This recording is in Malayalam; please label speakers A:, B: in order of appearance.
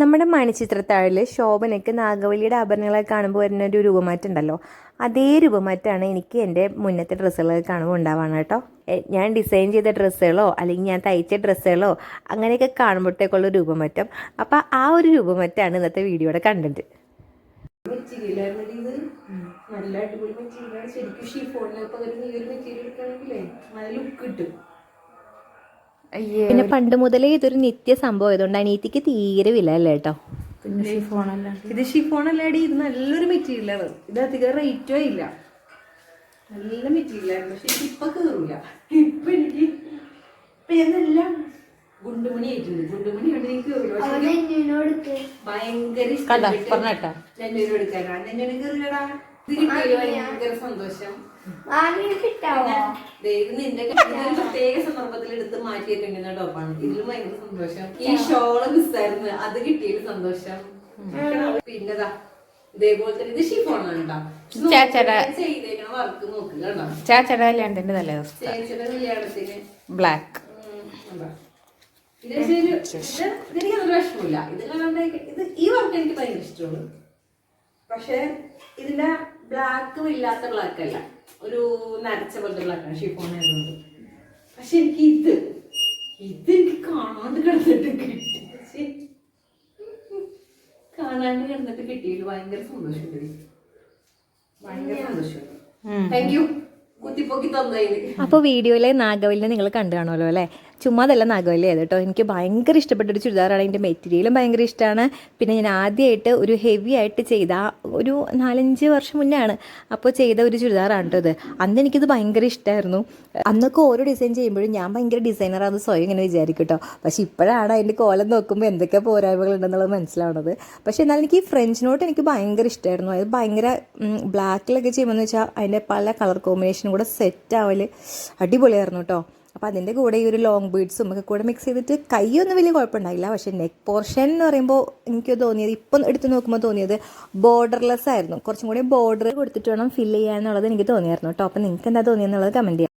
A: നമ്മുടെ മണിച്ചിത്രത്താഴിൽ ശോഭനയ്ക്ക് നാഗവല്ലിയുടെ ആഭരണങ്ങളെ കാണുമ്പോൾ വരുന്ന ഒരു രൂപമാറ്റം ഉണ്ടല്ലോ അതേ രൂപമാറ്റമാണ് എനിക്ക് എന്റെ മുന്നത്തെ ഡ്രസ്സുകളൊക്കെ കാണുമ്പോൾ ഉണ്ടാവാണ് കേട്ടോ. ഞാൻ ഡിസൈൻ ചെയ്ത ഡ്രസ്സുകളോ അല്ലെങ്കിൽ ഞാൻ തയ്ച്ച ഡ്രസ്സുകളോ അങ്ങനെയൊക്കെ കാണുമ്പോഴത്തേക്കുള്ള രൂപമാറ്റം. അപ്പോൾ ആ ഒരു രൂപമാറ്റമാണ് ഇന്നത്തെ വീഡിയോയുടെ കണ്ടന്റ്
B: നല്ല അടിപൊളി മെറ്റീരിയലാണ്. ശരിക്കും വരുന്ന ഈ ഒരു മെറ്റീരിയൽ നല്ല ലുക്ക് കിട്ടും.
A: പിന്നെ പണ്ട് മുതലേ ഇതൊരു നിത്യ സംഭവം ആയതുകൊണ്ട് അനീതിക്ക് തീരെ വില അല്ലേ കേട്ടോ.
B: ഇത് ഷിഫോൺ അല്ലാടി ഇത് നല്ലൊരു മെറ്റീരിയലാണ് ഇത് അധികം റേറ്റോ ഇല്ല നല്ല മെറ്റീരിയലാണ് പക്ഷെ ഇപ്പൊ കയറില്ല ഇപ്പൊ എനിക്ക് ഇപ്പൊ ഇതെല്ലാം ഗുണ്ടുമണി ആയിട്ടുണ്ട്. ഗുണ്ടുമണി കൊണ്ട് എനിക്ക് ഭയങ്കര ഇഷ്ടപ്പെട്ടു ഞാൻ എടുക്കാനാ. ഇത് കിട്ടിയല്ലോ ഭയങ്കര സന്തോഷം. ദൈവം നിന്റെ പ്രത്യേക സന്ദർഭത്തിൽ എടുത്ത് മാറ്റിയിട്ടുണ്ടെന്ന ടോപ്പാണ്. ഇതിലും ഭയങ്കര സന്തോഷം. ഈ ഷോൾ മിസ്സായിരുന്നു അത് കിട്ടിയതിൽ സന്തോഷം. പിന്നെതാ
C: ചാച്ചയുടെ കല്യാണത്തിന്റെ തലേ ദിവസം
B: ചേച്ചിയുടെ കല്യാണത്തിന്.
C: ബ്ലാക്ക്.
B: ഇത് അതൊരു വിഷമമില്ല ഇത് ഈ വർക്ക് എനിക്ക് ഭയങ്കര ഇഷ്ടമാണ്. പക്ഷെ ഇതിന്റെ ബ്ലാക്കും ഇല്ലാത്ത ബ്ലാക്ക് അല്ല ഒരു നരച്ച പോലത്തെ ബ്ലാക്കാണ് ഷിഫോൺ ആയതുകൊണ്ട്. പക്ഷെ എനിക്ക് ഇത് ഇത് എനിക്ക് കാണാണ്ട് കിടന്നിട്ട് കിട്ടി. കാണാണ്ട് കിടന്നിട്ട് കിട്ടിയിട്ട് ഭയങ്കര സന്തോഷം ഭയങ്കര സന്തോഷം താങ്ക് യു കുത്തിപ്പൊക്കി തന്നതിന്.
A: അപ്പോൾ വീഡിയോയിലെ നാഗവല്ലിനെ നിങ്ങൾ കണ്ടു കാണുമല്ലോ അല്ലേ? ചുമ്മാ അതല്ല നഗമല്ലേ കേട്ടോ. എനിക്ക് ഭയങ്കര ഇഷ്ടപ്പെട്ടൊരു ചുരിദാറാണ് അതിന്റെ മെറ്റീരിയലും ഭയങ്കര ഇഷ്ടമാണ്. പിന്നെ ഞാൻ ആദ്യമായിട്ട് ഒരു ഹെവി ആയിട്ട് ചെയ്ത ഒരു നാലഞ്ച് വർഷം മുന്നേ ആണ് അപ്പോൾ ചെയ്ത ഒരു ചുരിദാറാണ് കേട്ടോ ഇത്. അന്ന് എനിക്കിത് ഭയങ്കര ഇഷ്ടമായിരുന്നു അന്നൊക്കെ ഓരോ ഡിസൈൻ ചെയ്യുമ്പോഴും ഞാൻ ഭയങ്കര ഡിസൈനറാണെന്ന് സ്വയം ഇങ്ങനെ വിചാരിക്കും കേട്ടോ. പക്ഷേ ഇപ്പോഴാണ് അതിന്റെ കോലം നോക്കുമ്പോൾ എന്തൊക്കെ പോരായ്മകൾ ഉണ്ടെന്നുള്ളത് മനസ്സിലാവുന്നത് പക്ഷേ എന്നാൽ എനിക്ക് ഈ ഫ്രഞ്ച് നോട്ട് എനിക്ക് ഭയങ്കര ഇഷ്ടമായിരുന്നു അത് ഭയങ്കര ബ്ലാക്കിലൊക്കെ ചെയ്യുമ്പോൾ എന്ന് വെച്ചാൽ അതിന്റെ പല കളർ കോമ്പിനേഷനും കൂടെ സെറ്റ് ആവൽ അടിപൊളിയായിരുന്നു കേട്ടോ. അപ്പോൾ അതിന്റെ കൂടെ ഈ ഒരു ലോങ് ബീഡ്സും ഒക്കെ കൂടെ മിക്സ് ചെയ്തിട്ട് കൈയൊന്നും വലിയ കുഴപ്പമുണ്ടായില്ല. പക്ഷേ നെക്ക് പോർഷൻ എന്ന് പറയുമ്പോൾ എനിക്ക് തോന്നിയത് ഇപ്പം എടുത്ത് നോക്കുമ്പോൾ തോന്നിയത് ബോർഡർലെസ് ആയിരുന്നു. കുറച്ചും കൂടി ബോർഡർ കൊടുത്തിട്ട് വേണം ഫില്ല് ചെയ്യാന്നുള്ളത് എനിക്ക് തോന്നിയായിരുന്നു കേട്ടോ അപ്പോൾ നിങ്ങൾക്ക് എന്താ തോന്നിയെന്നുള്ളത് കമന്റ് ചെയ്യാം.